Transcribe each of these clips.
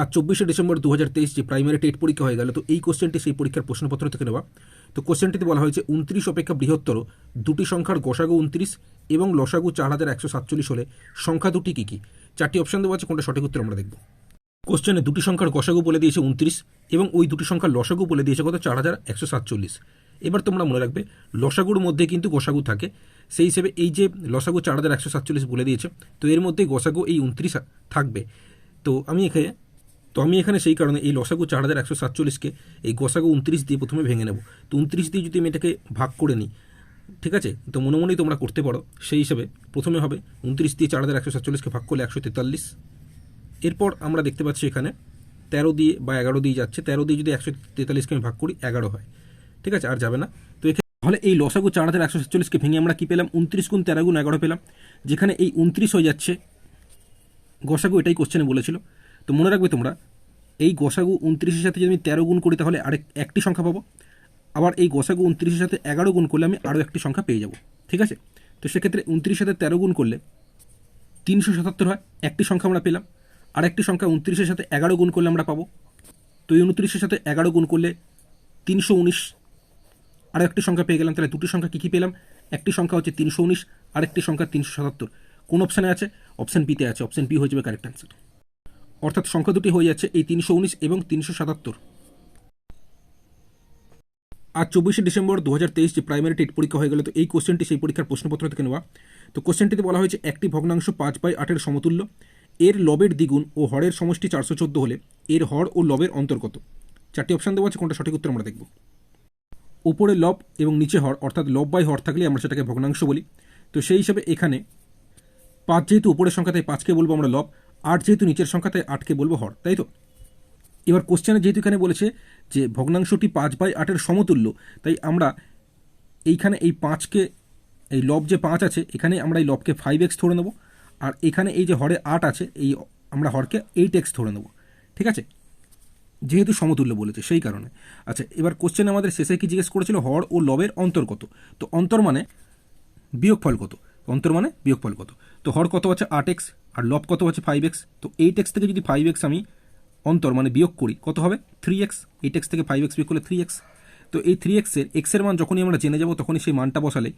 আর চব্বিশে ডিসেম্বর দু হাজার তেইশ যে প্রাইমারি টেট পরীক্ষা হয়ে গেল, তো এই কোশ্চেনটি সেই পরীক্ষার প্রশ্নপত্র থেকে নেওয়া। তো কোশ্চেনটিতে বলা হয়েছে, উনত্রিশ অপেক্ষা বৃহত্তর, দুটি সংখ্যার গসাগু উনত্রিশ এবং লসাগু চার হাজার একশো সাতচল্লিশ হলে সংখ্যা দুটি কী কী? চারটি অপশন দেওয়া আছে, কোনটা সঠিক উত্তর আমরা দেখব। কোশ্চেনে দুটি সংখ্যার গসাগু বলে দিয়েছে উনত্রিশ এবং ওই দুটি সংখ্যার লসাগু বলে দিয়েছে কত? চার হাজার একশো সাতচল্লিশ। এবার তোমরা মনে রাখবে, লসাগুর মধ্যে কিন্তু গসাগু থাকে। সেই হিসেবে এই যে লসাগু চার হাজার একশো সাতচল্লিশ বলে দিয়েছে, তো এর মধ্যে গসাগু এই উনত্রিশ থাকবে। তো আমি এখানে তো আমি এখানে সেই কারণে এই লসাগু চার হাজার একশো সাতচল্লিশকে এই গসাগু উনত্রিশ দিয়ে প্রথমে ভেঙে নেব। তো উনত্রিশ দিয়ে যদি আমি এটাকে ভাগ করে নিই, ঠিক আছে? তো মনে মনেই তোমরা করতে পারো। সেই হিসেবে প্রথমে হবে উনত্রিশ দিয়ে চার হাজার একশো সাতচল্লিশকে ভাগ করলে একশো তেতাল্লিশ। এরপর আমরা দেখতে পাচ্ছি এখানে তেরো দিয়ে বা এগারো দিয়ে যাচ্ছে। তেরো দিয়ে যদি একশো তেতাল্লিশকে আমি ভাগ করি, এগারো হয়। ঠিক আছে? আর যাবে না। তো এখানে তাহলে এই লসাগু চার হাজার একশো সাতচল্লিশকে ভেঙে আমরা কী পেলাম? উনত্রিশ গুণ তেরো গুণ এগারো পেলাম। যেখানে এই উনত্রিশ হয়ে যাচ্ছে, গসাগু এটাই কোশ্চেনে বলেছিল। তো মনে রাখবে তোমরা এই গসাগু উনত্রিশের সাথে যদি আমি তেরো গুণ করি, তাহলে আরেক একটি সংখ্যা পাবো। আবার এই গসাগু উনত্রিশের সাথে এগারো গুণ করলে আমি আরও একটি সংখ্যা পেয়ে যাব। ঠিক আছে? তো সেক্ষেত্রে উনত্রিশের সাথে তেরো গুণ করলে তিনশো সাতাত্তর হয়, একটি সংখ্যা আমরা পেলাম। আর একটি সংখ্যা উনত্রিশের সাথে এগারো গুণ করলে আমরা পাবো। তো এই উনত্রিশের সাথে এগারো গুণ করলে তিনশো উনিশ, আরও একটি সংখ্যা পেয়ে গেলাম। তাহলে দুটি সংখ্যা কী কী পেলাম? একটি সংখ্যা হচ্ছে তিনশো উনিশ, আরেকটি সংখ্যা তিনশো সাতাত্তর। কোন অপশানে আছে? অপশান বিতে আছে। অপশান বি হয়ে যাবে কারেক্ট অ্যান্সার অর্থাৎ সংখ্যা দুটি হয়ে যাচ্ছে এই তিনশো উনিশ এবং তিনশো সাতাত্তর। আজ চব্বিশে ডিসেম্বর দু হাজার তেইশ যে প্রাইমারি টেট পরীক্ষা হয়ে গেল, তো এই কোশ্চেনটি সেই পরীক্ষার প্রশ্নপত্র থেকে নেওয়া। তো কোশ্চেনটিতে বলা হয়েছে, একটি ভগ্নাংশ পাঁচ বাই আটের সমতুল্য। এর লবের দ্বিগুণ ও হরের সমষ্টি চারশো চোদ্দ হলে এর হর ও লবের অন্তর্গত। চারটি অপশান দেওয়া আছে, কোনটা সঠিক উত্তর আমরা দেখব। উপরে লব এবং নিচে হর, অর্থাৎ লব বাই হর থাকলে আমরা সেটাকে ভগ্নাংশ বলি। তো সেই হিসাবে এখানে পাঁচ যেহেতু উপরের সংখ্যা তাই পাঁচকে বলব আমরা লব আট যেহেতু নিচের সংখ্যা তাই আটকে বলব হর, তাই তো? এবার কোশ্চেনে যেহেতু এখানে বলেছে যে ভগ্নাংশটি পাঁচ বাই আটের সমতুল্য, তাই আমরা এইখানে এই পাঁচকে, এই লব যে পাঁচ আছে, এখানে আমরা এই লবকে ফাইভ এক্স ধরে নেব, আর এখানে এই যে হরে আট আছে, এই আমরা হরকে এইট এক্স ধরে নেব, ঠিক আছে? যেহেতু সমতুল্য বলেছে, সেই কারণে। আচ্ছা এবার কোশ্চেন আমাদের শেষে কি জিজ্ঞেস করেছিল? হর ও লবের অন্তর কত? তো অন্তর মানে বিয়োগফল কত? অন্তর মানে বিয়োগফল কত? তো হর কত আছে? আট এক্স আর লব কত আছে ফাইভ এক্স তো এইট এক্স থেকে যদি ফাইভ এক্স আমি অন্তর মানে বিয়োগ করি, কত হবে? থ্রি এক্স এইট এক্স থেকে ফাইভ এক্স বিয়োগ করলে থ্রি এক্স তো এই থ্রি এক্সের এক্সের মান যখনই আমরা জেনে যাব, তখনই সেই মানটা বসালে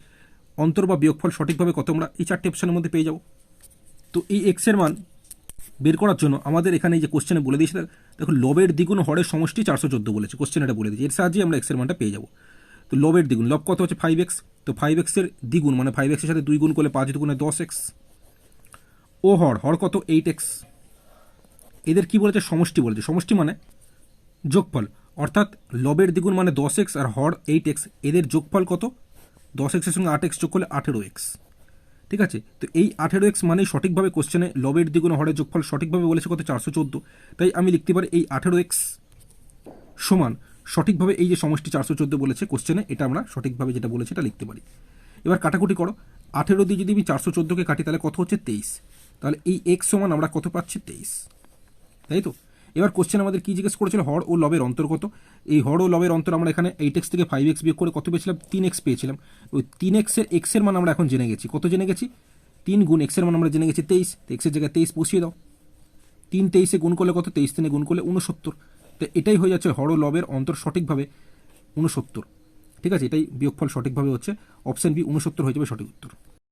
অন্তর বা বিয়োগফল সঠিকভাবে কত আমরা এই চারটি অপশনের মধ্যে পেয়ে যাব। তো এই এক্সের মান বের করার জন্য আমাদের এখানে এই যে কোশ্চেনে বলে দিয়েছে দেখো লবের দ্বিগুণ হরের সমষ্টি চারশো চোদ্দ বলেছে কোশ্চেন এটা বলে দিয়েছে, এর সাহায্যে আমরা এক্সের মানটা পেয়ে যাব। তো লবের দ্বিগুণ, লব কত হচ্ছে ফাইভ এক্স তো ফাইভ এক্সের দ্বিগুণ মানে ফাইভ এক্সের সাথে দুই গুণ করলে পাঁচ দুগুণে দশ এক্স ও হর হর কত এইট এক্স এদের কি বলেছে? সমষ্টি বলেছে। সমষ্টি মানে যোগফল। অর্থাৎ লবের দ্বিগুণ মানে দশ এক্স আর হর এইট এক্স এদের যোগফল কত? দশ এক্সের সঙ্গে আট এক্স যোগ করলে আঠেরো এক্স ঠিক আছে? তো এই আঠেরো এক্স মানে সঠিকভাবে কোশ্চেনে লবের দ্বিগুণ হরের যোগফল সঠিকভাবে বলেছে কত? চারশো চোদ্দ। তাই আমি লিখতে পারি এই আঠেরো এক্স সমান সঠিকভাবে এই যে সমষ্টি চারশো চোদ্দ বলেছে কোশ্চেনে এটা আমরা সঠিকভাবে যেটা বলেছে এটা লিখতে পারি। এবার কাটাকুটি করো। আঠেরো দিয়ে যদি আমি চারশো চোদ্দোকে কাটি, তাহলে কত হচ্ছে? তেইশ। তাহলে এই এক্স সমান আমরা কত পাচ্ছি? তেইশ। তাই তো? এবার কোশ্চেন আমাদের কি জিজ্ঞেস করেছিল? হর ও লবের অন্তর্গত এই হর ও লবের অন্তর আমরা এখানে এইট এক্স থেকে ফাইভ এক্স বিয়োগ করে কত পেয়েছিলাম? তিন এক্স পেয়েছিলাম। ওই তিন এক্সের এক্সের মান আমরা এখন জেনে গেছি। কত জেনে গেছি? তিন গুণ এক্সের মান আমরা জেনে গেছি তেইশ। এক্সের জায়গায় তেইশ বসিয়ে দাও। তিন তেইশে গুণ করলে কত? তেইশ তিনে গুণ করলে উনসত্তর তো এটাই হয়ে যাচ্ছে হর ও লবের অন্তর সঠিকভাবে উনসত্তর ঠিক আছে? এটাই বিয়োগফল সঠিকভাবে হচ্ছে। অপশান বি উনসত্তর হয়ে যাবে সঠিক উত্তর।